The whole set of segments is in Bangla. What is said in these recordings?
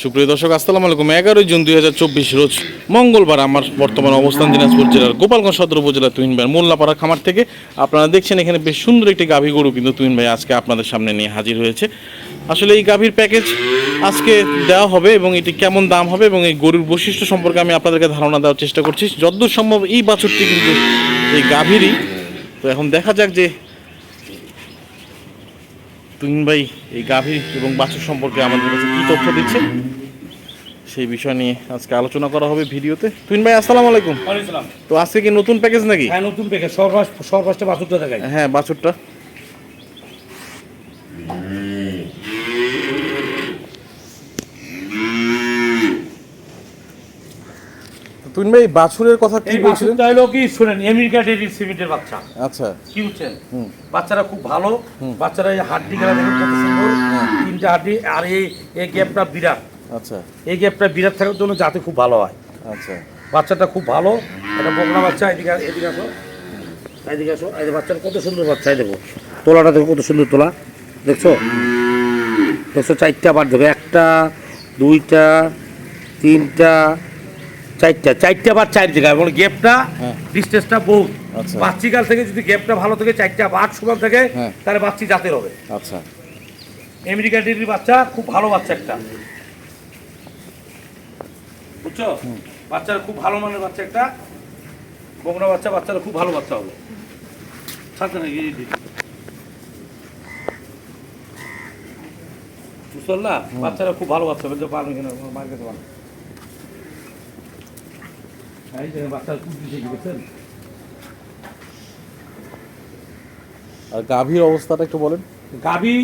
সুপ্রিয় দর্শক, আসসালামু আলাইকুম। এগারোই জুন দুই হাজার চব্বিশ রোজ মঙ্গলবার আমার বর্তমান অবস্থান দিনাজপুর জেলার গোপালগঞ্জ সদর উপজেলা তুহিন ভাই মোল্লাপাড়া খামার থেকে। আপনারা দেখছেন এখানে বেশ সুন্দর একটি গাভী গরু কিন্তু তুহিন ভাই আজকে আপনাদের সামনে নিয়ে হাজির হয়েছে। আসলে এই গাভীর প্যাকেজ আজকে দেওয়া হবে এবং এটি কেমন দাম হবে এবং এই গরুর বৈশিষ্ট্য সম্পর্কে আমি আপনাদেরকে ধারণা দেওয়ার চেষ্টা করছি। যতদূর সম্ভব এই বাছুরটি কিন্তু এই গাভীরই। তো এখন দেখা যাক যে তুহিন ভাই এই গাভীর এবং বাছুর সম্পর্কে আমাদের কাছে কী তথ্য দিচ্ছে? সেই বিষয় নিয়ে আজকে আলোচনা করা হবে ভিডিওতে। তুহিন ভাই আসসালামু আলাইকুম। তো আজকে কি নতুন প্যাকেজ নাকি? হ্যাঁ নতুন প্যাকেজ সর্বাস সর্বাসটা বাছুরটা দেখাই। হ্যাঁ বাছুরটা। তুহিন ভাই বাছুরের কথা কি বলছিলেন হলো কি শুনেন আমেরিকা ডেরি সিমেন্টের বাচ্চা। আচ্ছা। কি বুঝছেন। বাচ্চারা খুব ভালো। বাচ্চারা এই হাড্ডি দেখেন কত সুন্দর। তিনটা হাড্ডি আর এই এই গ্যাপটা বিরাট। আচ্ছা। এই গ্যাপটা বিরাট থাকার জন্য যাতে খুব ভালো হয়। আচ্ছা। বাচ্চাটা খুব ভালো। এটা বকনা বাচ্চা এদিকে এদিকে আসো। এদিকে আসো। এই বাচ্চাটা কত সুন্দর বাচ্চা এই দেখো। তোলাটা দেখো কত সুন্দর তোলা। দেখছ? দেখছ চারটা বার দেখো। একটা দুইটা তিনটা চারটা চারটা বার চার জায়গায়। গ্যাপটা হ্যাঁ। ডিস্টেন্সটা বহুত। আচ্ছা। বাচ্চিকাল থেকে যদি গ্যাপটা ভালো থাকে চারটা বার সমান থাকে হ্যাঁ। তাহলে বাচ্চি জাতের হবে। আচ্ছা। আমেরিকা ডেরির বাচ্চা খুব ভালো বাচ্চা একটা। বুঝছ? বাচ্চারা খুব ভালো মানের বাচ্চা একটা। বকনা বাচ্চা বাচ্চারা খুব ভালো বাচ্চা হবে। সাথে নাকি। বুঝতে পারলা? বাচ্চারা খুব ভালো বাচ্চা হবে মার্কেটে পারবে এই যে বাচ্চারা খুব দিছে কি বুঝছেন আর গাভীর অবস্থাটা একটু বলেন। গাবি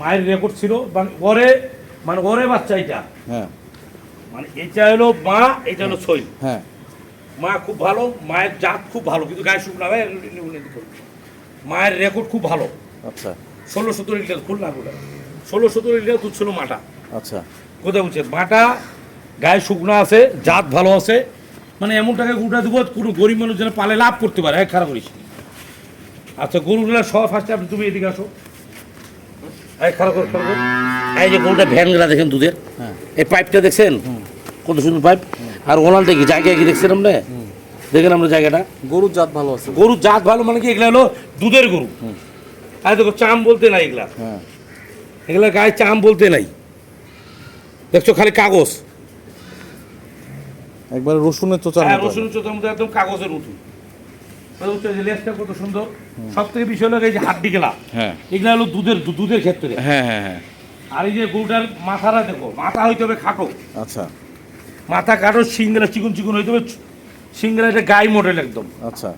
মায়ের রেকর্ড ছিল মানে ওরে মানে ওরে বাচ্চা এটা। হ্যাঁ। মানে এটা হলো মা এটা হলো ছই হ্যাঁ। মা খুব ভালো মায়ের জাত খুব ভালো কিন্তু গায়ে শুকনো হবে। মায়ের রেকর্ড খুব ভালো। আচ্ছা। ষোলো সতেরো লিটার খুল না খুলে ষোলো সতেরো লিটার দুধ ছিল মাটা। আচ্ছা। কোথায় বুঝছেন মাটা গায়ে শুকনো আছে জাত ভালো আছে। মানে এমন টাকা গুটা দেবো কোনো গরিব মানুষ যেন পালে লাভ করতে পারে। এক খারাপ করিস। আচ্ছা গরুগুলো সব ফার্স্টে আপনি তুমি এদিকে আসো। এই খারাপ কর খারাপ এই যে গরুটা ভ্যানগুলা দেখেন দুধের? হ্যাঁ। এই পাইপটা দেখছেন? কত সুন্দর পাইপ। আর ওনার দেখি জায়গায় কি দেখছেন আপনি? দেখেন আমরা জায়গাটা। গরুর জাত ভালো আছে। গরুর জাত ভালো মানে কি? এগুলা হলো দুধের গরু। আর দেখো চাম বলতে নাই এগুলা। হ্যাঁ। এগুলা গায়ে চাম বলতে নাই। দেখছ খালি কাগজ? একবার রসুনের চোচার হ্যাঁ মতো। রসুন চোতার মধ্যে একদম কাগজের মতো। লেজটা কত সুন্দর। সব থেকে বিষয় হলো এই যে হাড্ডি গেলা। হ্যাঁ। এগুলা হলো দুধের দুধের ক্ষেত্রে। হ্যাঁ হ্যাঁ হ্যাঁ। আর এই যে গরুটার মাথাটা দেখো মাথা হইতে হবে খাটো। আচ্ছা। মাথা কাটো সিঙ্গেলা চিকন চিকন হইতে হবে সিঙ্গেলা এটা গাই মডেল একদম। আচ্ছা।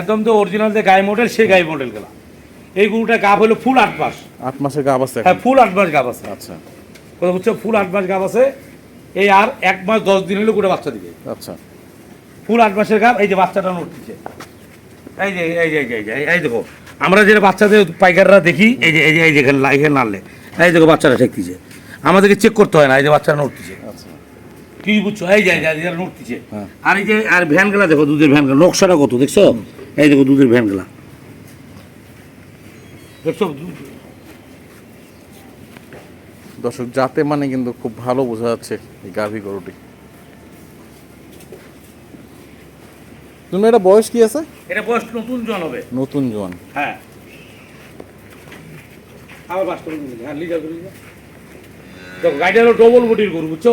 একদম তো অরিজিনাল যে গাই মডেল সেই গাই মডেল গেলা। এই গরুটা গাভ হলো ফুল আট মাস। আট মাসের গাব আছে হ্যাঁ ফুল আট মাস গাভ আছে। আচ্ছা। কথা হচ্ছে ফুল আট মাস গাভ আছে। এই আর এক মাস দশ দিন হলে গোটা বাচ্চা দিবে। আচ্ছা। ফুল আট মাসের গাভ এই যে বাচ্চাটা নড়তেছে এই যে এই যে এই যে এই দেখো আমরা যে বাচ্চাদের পাইকাররা দেখি এই যে এই যে এই যে এখানে নাড়লে এই দেখো বাচ্চাটা ঠেকতেছে। আমাদেরকে চেক করতে হয় না এই যে বাচ্চাটা নড়তেছে। আচ্ছা। কি বুঝছ? এই যে এই যে, এই নড়তেছে। হ্যাঁ। আর এই যে আর ভ্যানগুলা দেখো দুধের ভ্যানগুলা নকশাটা কত দেখছ? এই দেখো দুধের ভ্যানগুলা দেখছ? দর্শক জাতে মানে কিন্তু খুব ভালো বোঝা যাচ্ছে এই গাভী গরুটি। তুমি এটা বয়স কি আছে? এটা বয়স নতুন জন হবে। নতুন জোয়ান হ্যাঁ। আবার হ্যাঁ লিজা করে গাড়িটা হলো ডবল বডির গরু বুঝছ?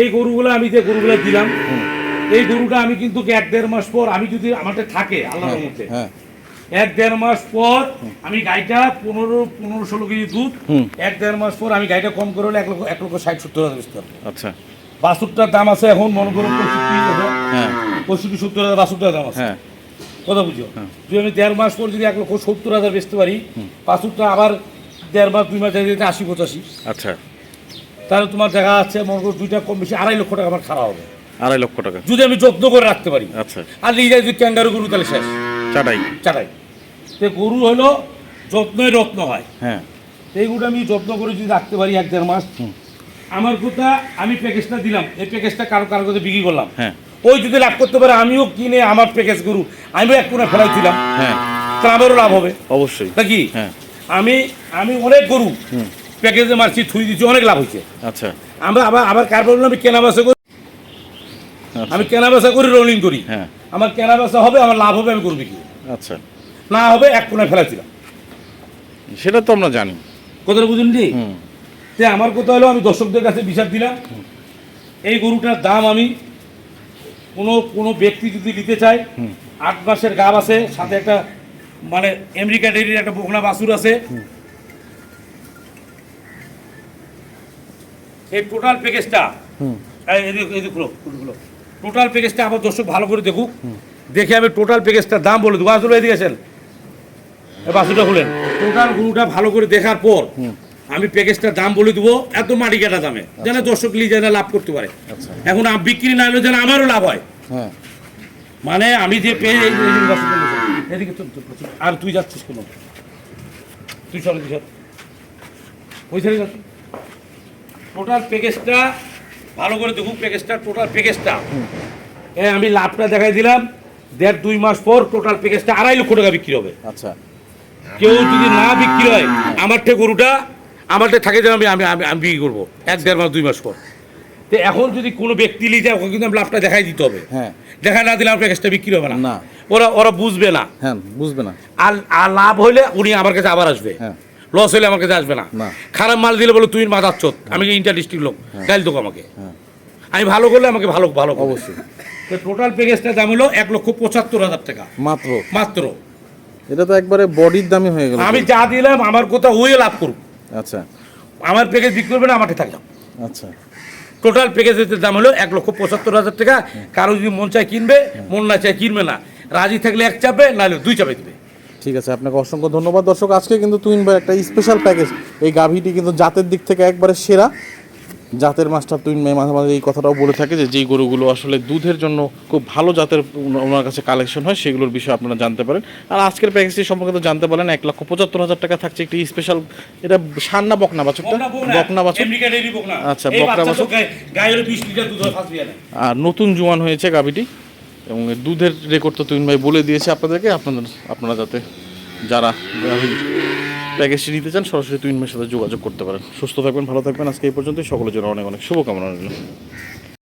এই গরুগুলো আমি যে গরুগুলো দিলাম এই গরুটা আমি কিন্তু এক দেড় মাস পর আমি যদি আমারটা থাকে আল্লাহর মধ্যে হ্যাঁ। এক দেড় মাস পর আমি গাড়িটা পনেরো পনেরো ষোলো কেজি দুধ এক দেড় মাস পর আমি গাড়িটা কম করে হলে এক লক্ষ এক লক্ষ ষাট সত্তর হাজার বেচতে পারব। আচ্ছা। বাসুরটার দাম আছে এখন মনে করো পঁয়ষট্টি হ্যাঁ। পঁয়ষট্টি সত্তর হাজার বাসুরটার দাম আছে। হ্যাঁ। কথা বুঝো হ্যাঁ। যদি আমি দেড় মাস পর যদি এক লক্ষ সত্তর হাজার বেচতে পারি পাঁচটা আবার দেড় মাস দুই মাস যেতে আশি পঁচাশি। আচ্ছা। তাহলে তোমার দেখা আছে মনে করো দুইটা কম বেশি আড়াই লক্ষ টাকা আমার খারাপ হবে। আড়াই লক্ষ টাকা। যদি আমি যত্ন করে রাখতে পারি। আচ্ছা। আর নিজে যদি ক্যাঙ্গারু গরু তাহলে শেষ। চাটাই। চাটাই। তো গরু হলো যত্নই রত্ন হয়। হ্যাঁ। তো এই গরুটা আমি যত্ন করে যদি রাখতে পারি এক দেড় মাস আমার কথা আমি প্যাকেজটা দিলাম এই প্যাকেজটা কারও কারও কাছে বিক্রি করলাম। হ্যাঁ। ওই যদি লাভ করতে পারে আমিও কিনে আমার প্যাকেজ গরু আমিও এক কোণে ফেলাইছিলাম হ্যাঁ। তা আমারও লাভ হবে। অবশ্যই। নাকি? হ্যাঁ। আমি আমি অনেক গরু প্যাকেজে মারছি থুই দিচ্ছি অনেক লাভ হয়েছে। আচ্ছা। আমরা আবার আবার কার বললাম আমি কেনা বেচা করি? আমি কেনা বেচা করি রোলিং করি। হ্যাঁ। আমার কেনা বেচা হবে আমার লাভ হবে আমি গরু বিক্রি আচ্ছা। না হবে এক কোনায় ফেলাছিলাম। সেটা তো আমরা জানি। কথাটা জি হুম। তে আমার কথা হলো আমি দর্শকদের কাছে বিচার দিলাম। এই গরুটার দাম আমি কোনো কোনো ব্যক্তি যদি নিতে চায় আট মাসের গাব আছে সাথে একটা মানে আমেরিকা ডেরির একটা বকনা বাছুর আছে। এই টোটাল প্যাকেজটা টোটাল প্যাকেজটা আমার দর্শক ভালো করে দেখুক। দেখে আমি টোটাল প্যাকেজটার দাম বলে দেবো। আসলে এদিকে বাছুরটা খুলেন। টোটাল গরুটা ভালো করে দেখার পর আমি প্যাকেজটার দাম বলে দেবো এত মাটি কাটা দামে। যেন দর্শক নিয়ে যেন লাভ করতে পারে। আচ্ছা। এখন বিক্রি না হলে যেন আমারও লাভ হয়। হ্যাঁ। মানে আমি যে পেয়ে এদিকে আর তুই যাচ্ছিস কেন? তুই চল তুই ওই যাচ্ছিস টোটাল প্যাকেজটা ভালো করে দেখুক প্যাকেজটা টোটাল প্যাকেজটা। এ আমি লাভটা দেখাই দিলাম। দেড় দুই মাস পর টোটাল প্যাকেজটা আড়াই লক্ষ টাকা বিক্রি হবে। আচ্ছা। কেউ যদি না বিক্রি হয় আমার থেকে গরুটা আমারটা থাকে যেন আমি আমি আমি- বিক্রি করব। এক দেড় মাস দুই মাস পর। তো এখন যদি কোনো ব্যক্তি নিয়ে যায় ওকে কিন্তু আমি লাভটা দেখাই দিতে হবে। হ্যাঁ। দেখা না দিলে আমার প্যাকেজটা বিক্রি হবে না। না। ওরা ওরা বুঝবে না। হ্যাঁ বুঝবে না। আর আর লাভ হইলে উনি আমার কাছে আবার আসবে। হ্যাঁ। লস হলে আমার কাছে আসবে না। খারাপ মাল দিলে বলে তুই মাদার চোদ আমি ইন্টার ডিস্ট্রিক্ট লোক? গাইল তোকে আমাকে। হ্যাঁ। আমি ভালো করলে আমাকে ভালো ভালো অবশ্যই। তো টোটাল প্যাকেজটা দাম হলো এক লক্ষ পঁচাত্তর হাজার টাকা। মাত্র। মাত্র। এটা তো একবারে বডির দামই হয়ে গেল। আমি যা দিলাম আমার কথা ওই লাভ করুক। আচ্ছা। আমার প্যাকেজ বিক্রি করবে না আমাকে থাকলাম আচ্ছা। টোটাল প্যাকেজের দাম হলো এক লক্ষ পঁচাত্তর হাজার টাকা। কারও যদি মন চায় কিনবে মন না চায় কিনবে না। রাজি থাকলে এক চাপে নাহলে দুই চাপে দিবে। ঠিক আছে আপনাকে অসংখ্য ধন্যবাদ। দর্শক আজকে কিন্তু তুইন ভাই একটা স্পেশাল প্যাকেজ এই গাভীটি কিন্তু জাতের দিক থেকে একবারে সেরা। জাতের মাস্টার ভাই মাঝে মাঝে এই কথাটাও বলে থাকে যে যেই গরুগুলো আসলে দুধের জন্য খুব ভালো জাতের ওনার কাছে কালেকশন হয় সেগুলোর বিষয়ে আপনারা জানতে পারেন। আর আজকের প্যাকেজটি সম্পর্কে তো জানতে পারেন এক লক্ষ পঁচাত্তর হাজার টাকা থাকছে একটি স্পেশাল এটা সান্না বকনা বাছুরটা? বকনা বকনা আচ্ছা, বকনা বিয়ানে। আর নতুন জোয়ান হয়েছে গাভীটি এবং দুধের রেকর্ড তো তুইন ভাই বলে দিয়েছে আপনাদেরকে আপনাদের আপনারা যাতে যারা প্যাকেজটি নিতে চান, সরাসরি তুইন ভাইয়ের সাথে যোগাযোগ করতে পারেন। সুস্থ থাকবেন, ভালো থাকবেন। আজকে এই পর্যন্তই। সকলের জন্য অনেক অনেক শুভকামনা রইল।